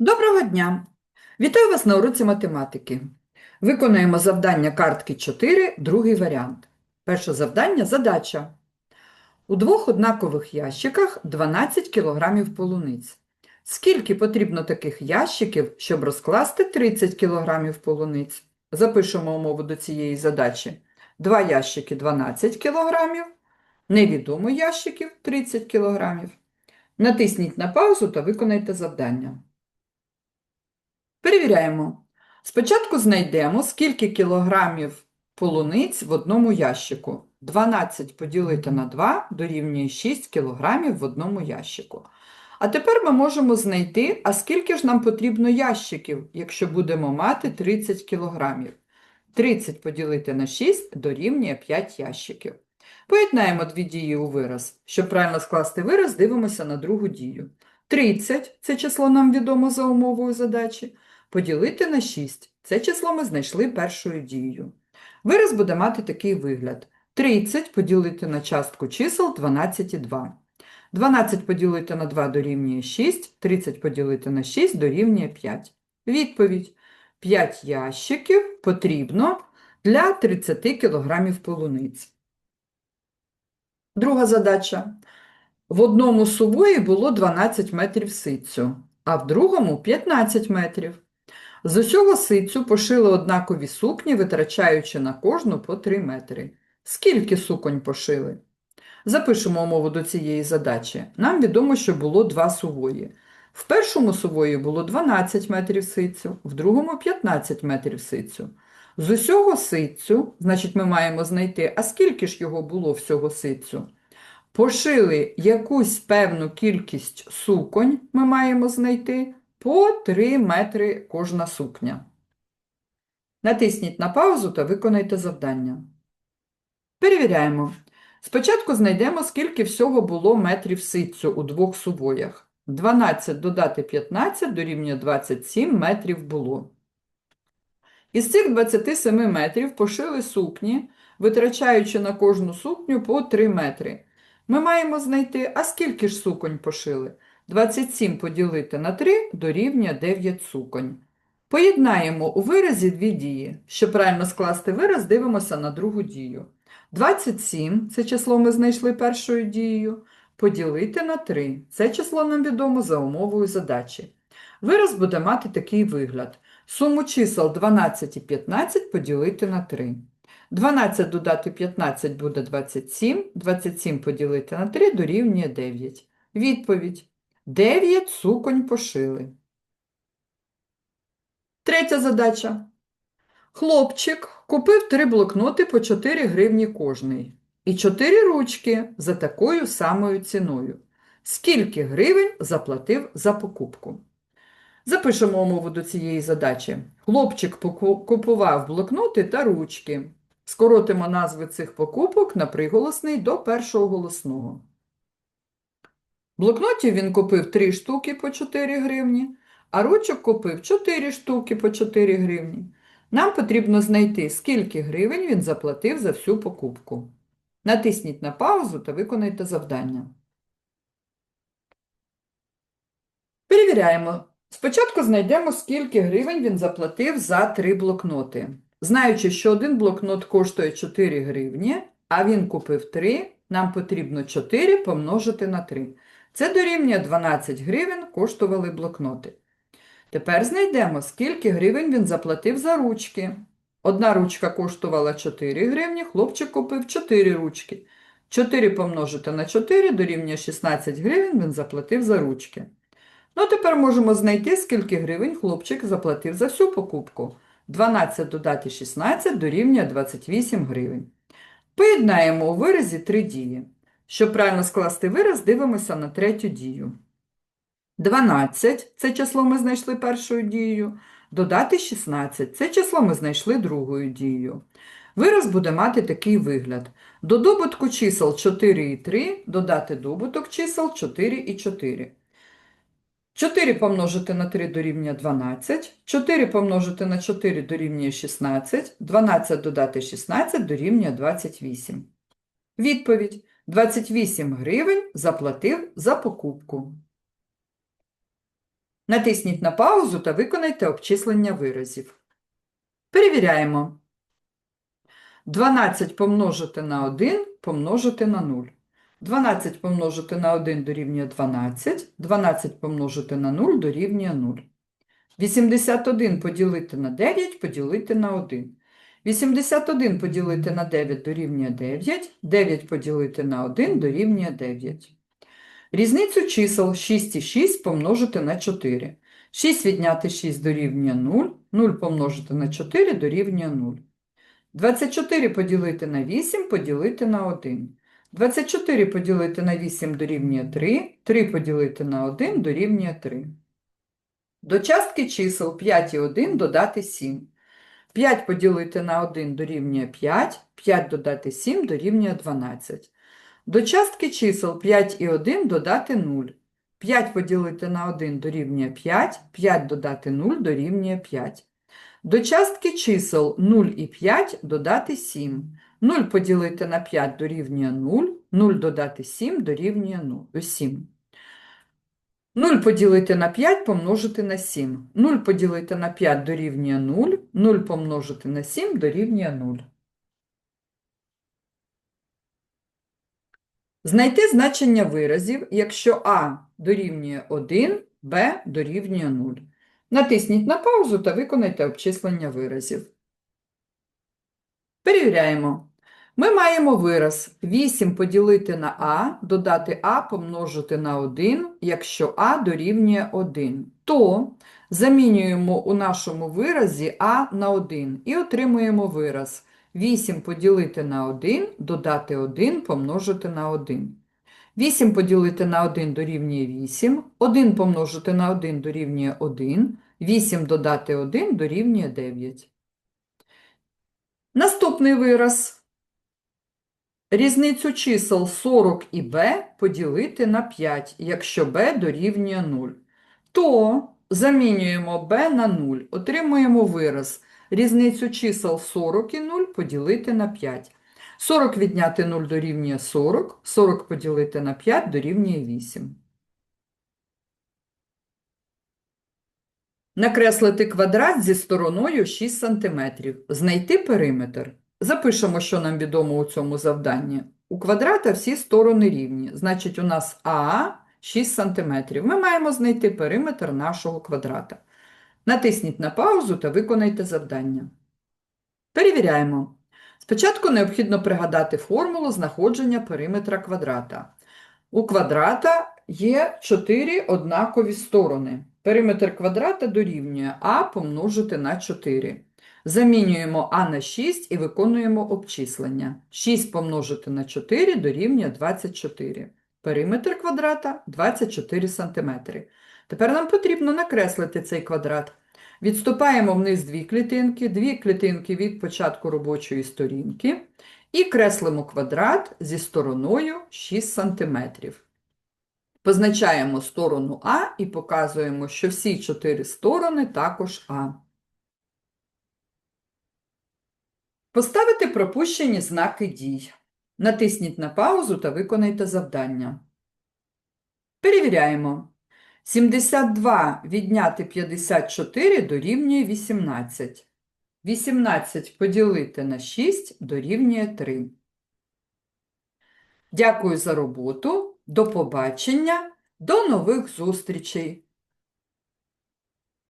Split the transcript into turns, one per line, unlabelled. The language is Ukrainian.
Доброго дня! Вітаю вас на уроці математики. Виконуємо завдання картки 4, другий варіант. Перше завдання – задача. У двох однакових ящиках 12 кг полуниць. Скільки потрібно таких ящиків, щоб розкласти 30 кг полуниць? Запишемо умову до цієї задачі. Два ящики 12 кг, невідомо ящиків 30 кг. Натисніть на паузу та виконайте завдання. Перевіряємо. Спочатку знайдемо, скільки кілограмів полуниць в одному ящику. 12 поділити на 2 дорівнює 6 кілограмів в одному ящику. А тепер ми можемо знайти, а скільки ж нам потрібно ящиків, якщо будемо мати 30 кілограмів. 30 поділити на 6 дорівнює 5 ящиків. Поєднаємо дві дії у вираз. Щоб правильно скласти вираз, дивимося на другу дію. 30 – це число нам відомо за умовою задачі. Поділити на 6. Це число ми знайшли першою дією. Вираз буде мати такий вигляд. 30 поділити на частку чисел 12 і 2. 12 поділити на 2 дорівнює 6, 30 поділити на 6 дорівнює 5. Відповідь. 5 ящиків потрібно для 30 кг полуниць. Друга задача. В одному сувої було 12 метрів ситцю, а в другому 15 метрів. З усього ситцю пошили однакові сукні, витрачаючи на кожну по 3 метри. Скільки суконь пошили? Запишемо умову до цієї задачі. Нам відомо, що було два сувої. В першому сувої було 12 метрів ситцю, в другому 15 метрів ситцю. З усього ситцю, значить, ми маємо знайти, а скільки ж його було всього ситцю? Пошили якусь певну кількість суконь, ми маємо знайти, по 3 метри кожна сукня. Натисніть на паузу та виконайте завдання. Перевіряємо. Спочатку знайдемо, скільки всього було метрів ситцю у двох сувоях. 12 додати 15 дорівнює 27 метрів було. Із цих 27 метрів пошили сукні, витрачаючи на кожну сукню по 3 метри. Ми маємо знайти, а скільки ж суконь пошили? 27 поділити на 3 дорівнює 9 суконь. Поєднаємо у виразі дві дії. Щоб правильно скласти вираз, дивимося на другу дію. 27 це число ми знайшли першою дією. Поділити на 3 це число нам відомо за умовою задачі. Вираз буде мати такий вигляд. Суму чисел 12 і 15 поділити на 3. 12 додати 15 буде 27, 27 поділити на 3 дорівнює 9. Відповідь. 9 суконь пошили. Третя задача. Хлопчик купив три блокноти по 4 гривні кожний і 4 ручки за такою самою ціною. Скільки гривень заплатив за покупку? Запишемо умову до цієї задачі. Хлопчик купував блокноти та ручки. Скоротимо назви цих покупок на приголосний до першого голосного. Блокнотів він купив 3 штуки по 4 гривні, а ручок купив 4 штуки по 4 гривні. Нам потрібно знайти, скільки гривень він заплатив за всю покупку. Натисніть на паузу та виконайте завдання. Перевіряємо. Спочатку знайдемо, скільки гривень він заплатив за три блокноти. Знаючи, що один блокнот коштує 4 гривні, а він купив 3, нам потрібно 4 помножити на 3. Це дорівнює 12 гривень коштували блокноти. Тепер знайдемо, скільки гривень він заплатив за ручки. Одна ручка коштувала 4 гривні, хлопчик купив 4 ручки. 4 помножити на 4 дорівнює 16 гривень він заплатив за ручки. Ну, тепер можемо знайти, скільки гривень хлопчик заплатив за всю покупку. 12 додати 16 дорівнює 28 гривень. Поєднаємо у виразі три дії. Щоб правильно скласти вираз, дивимося на третю дію. 12 – це число ми знайшли першою дією. Додати 16 – це число ми знайшли другою дією. Вираз буде мати такий вигляд. До добутку чисел 4 і 3 додати добуток чисел 4 і 4. 4 помножити на 3 дорівнює 12, 4 помножити на 4 дорівнює 16, 12 додати 16 дорівнює 28. Відповідь. 28 гривень заплатив за покупку. Натисніть на паузу та виконайте обчислення виразів. Перевіряємо. 12 помножити на 1 помножити на 0. 12 помножити на 1 дорівнює 12, 12 помножити на 0 дорівнює 0. 81 поділити на 9 поділити на 1. 81 поділити на 9 дорівнює 9, 9 поділити на 1 дорівнює 9. Різницю чисел 6 і 6 помножити на 4. 6 відняти 6 дорівнює 0, 0 помножити на 4 дорівнює 0. 24 поділити на 8 поділити на 1. 24 поділити на 8 дорівнює 3, 3 поділити на 1 дорівнює 3. До частки чисел 5 і 1 додати 7. 5 поділити на 1 дорівнює 5, 5 додати 7 дорівнює 12. До частки чисел 5 і 1 додати 0. 5 поділити на 1 дорівнює 5, 5 додати 0 дорівнює 5. До частки чисел 0 і 5 додати 7. 0 поділити на 5 дорівнює 0, 0 додати 7 дорівнює 0, 7. 0 поділити на 5 помножити на 7. 0 поділити на 5 дорівнює 0, 0 помножити на 7 дорівнює 0. Знайти значення виразів, якщо А дорівнює 1, Б дорівнює 0. Натисніть на паузу та виконайте обчислення виразів. Перевіряємо. Ми маємо вираз 8 поділити на А, додати А помножити на 1, якщо А дорівнює 1. То замінюємо у нашому виразі А на 1 і отримуємо вираз 8 поділити на 1, додати 1 помножити на 1. 8 поділити на 1 дорівнює 8, 1 помножити на 1 дорівнює 1, 8 додати 1 дорівнює 9. Наступний вираз. Різницю чисел 40 і b поділити на 5, якщо b дорівнює 0. То замінюємо b на 0, отримуємо вираз. Різницю чисел 40 і 0 поділити на 5. 40 відняти 0 дорівнює 40, 40 поділити на 5 дорівнює 8. Накреслити квадрат зі стороною 6 см. Знайти периметр. Запишемо, що нам відомо у цьому завданні. У квадрата всі сторони рівні. Значить, у нас А 6 см. Ми маємо знайти периметр нашого квадрата. Натисніть на паузу та виконайте завдання. Перевіряємо. Спочатку необхідно пригадати формулу знаходження периметра квадрата. У квадрата є 4 однакові сторони. Периметр квадрата дорівнює А помножити на 4. Замінюємо А на 6 і виконуємо обчислення. 6 помножити на 4 дорівнює 24. Периметр квадрата 24 см. Тепер нам потрібно накреслити цей квадрат. Відступаємо вниз дві клітинки, дві клітинки від початку робочої сторінки і креслимо квадрат зі стороною 6 см. Позначаємо сторону А і показуємо, що всі чотири сторони також А. Поставити пропущені знаки дій. Натисніть на паузу та виконайте завдання. Перевіряємо. 72 відняти 54 дорівнює 18. 18 поділити на 6 дорівнює 3. Дякую за роботу. До побачення. До нових зустрічей!